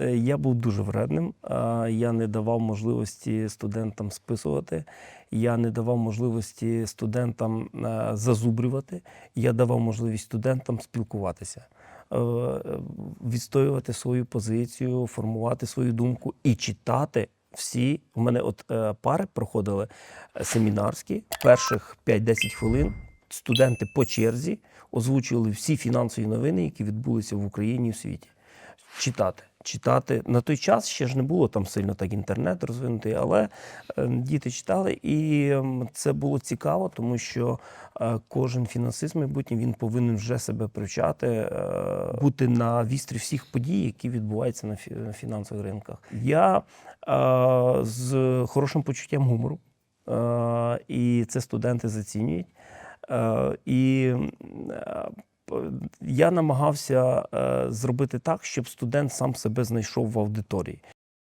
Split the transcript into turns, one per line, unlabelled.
Е, Я був дуже вредним. Я не давав можливості студентам списувати, я не давав можливості студентам е, зазубрювати, я давав можливість студентам спілкуватися, е, відстоювати свою позицію, формувати свою думку і читати. Всі у мене от пари проходили семінарські. Перших 5-10 хвилин студенти по черзі озвучували всі фінансові новини, які відбулися в Україні і в світі читати. Читати на той час ще ж не було там сильно так інтернет розвинутий, але е, діти читали, і ем, це було цікаво, тому що е, кожен фінансист майбутнє він повинен вже себе привчати, е, бути на вістрі всіх подій, які відбуваються на фінансових ринках. Я е, з хорошим почуттям гумору, і це студенти зацінюють. І я намагався е, зробити так, щоб студент сам себе знайшов в аудиторії.